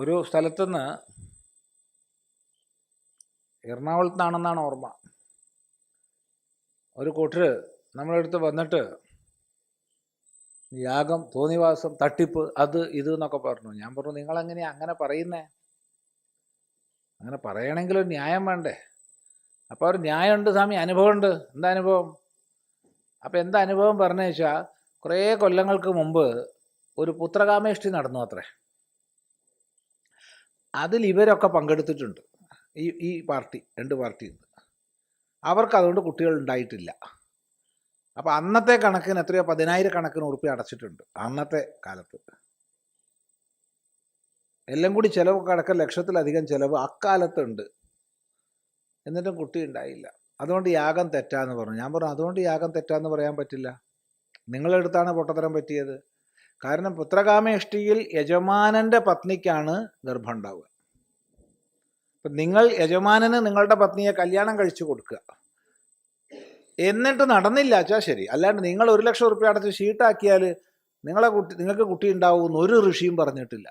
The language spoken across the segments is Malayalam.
ഒരു സ്ഥലത്തുനിന്ന് എറണാകുളത്ത് നിന്നാണെന്നാണ് ഓർമ്മ. ഒരു കൂട്ടർ നമ്മളെടുത്ത് വന്നിട്ട് യാഗം തോന്നിവാസം തട്ടിപ്പ് അത് ഇത് എന്നൊക്കെ പറഞ്ഞു. ഞാൻ പറഞ്ഞു നിങ്ങളെങ്ങനെയാ അങ്ങനെ പറയുന്നേ? അങ്ങനെ പറയണമെങ്കിൽ ഒരു ന്യായം വേണ്ടേ? അപ്പോൾ ഒരു ന്യായമുണ്ട് സ്വാമി. അനുഭവമുണ്ട്. എന്താ അനുഭവം? അപ്പോൾ എന്താ അനുഭവം? പറഞ്ഞു വെച്ചാൽ കുറേ കൊല്ലങ്ങൾക്ക് മുമ്പ് ഒരു പുത്രകാമേഷ്ടി നടന്നു അത്രേ. അതിൽ ഇവരൊക്കെ പങ്കെടുത്തിട്ടുണ്ട്. ഈ ഈ പാർട്ടി രണ്ട് പാർട്ടി അവർക്ക് അതുകൊണ്ട് കുട്ടികൾ ഉണ്ടായിട്ടില്ല. അപ്പം അന്നത്തെ കണക്കിന് എത്രയോ പതിനായിരക്കണക്കിന് ഉറുപ്പി അടച്ചിട്ടുണ്ട് അന്നത്തെ കാലത്ത്. എല്ലാം കൂടി ചിലവ് അടക്കം ലക്ഷത്തിലധികം ചിലവ് അക്കാലത്തുണ്ട്. എന്നിട്ടും കുട്ടി ഉണ്ടായില്ല. അതുകൊണ്ട് യാഗം തെറ്റാന്ന് പറഞ്ഞു. ഞാൻ പറഞ്ഞു അതുകൊണ്ട് യാഗം തെറ്റാന്ന് പറയാൻ പറ്റില്ല. നിങ്ങളെടുത്താണ് പൊട്ടത്തരം പറ്റിയത്. കാരണം പുത്രകാമേഷ്ടിയിൽ യജമാനന്റെ പത്നിക്കാണ് ഗർഭം ഉണ്ടാവുക അപ്പം നിങ്ങൾ യജമാനന് നിങ്ങളുടെ പത്നിയെ കല്യാണം കഴിച്ചു കൊടുക്കുക. എന്നിട്ട് നടന്നില്ല വെച്ചാൽ ശരി. അല്ലാണ്ട് നിങ്ങൾ ഒരു ലക്ഷം റുപ്യ അടച്ച് ഷീട്ടാക്കിയാൽ നിങ്ങളെ കുട്ടി നിങ്ങൾക്ക് കുട്ടി ഉണ്ടാവും ഒരു ഋഷിയും പറഞ്ഞിട്ടില്ല?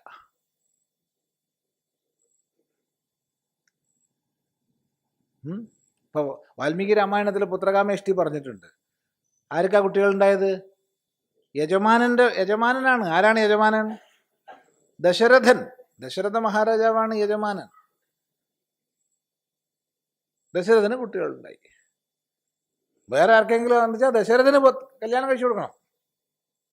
ഇപ്പൊ വാൽമീകി രാമായണത്തിൽ പുത്രകാമേഷ്ടി പറഞ്ഞിട്ടുണ്ട്. ആർക്കാ കുട്ടികൾ യജമാനന്റെ യജമാനനാണ്. ആരാണ് യജമാനൻ? ദശരഥൻ. ദശരഥ മഹാരാജാവാണ് യജമാനൻ. ദശരഥന് കുട്ടികളുണ്ടായി. വേറെ ആർക്കെങ്കിലും എന്ന് വെച്ചാൽ ദശരഥന് കല്യാണം കഴിച്ചു കൊടുക്കണം.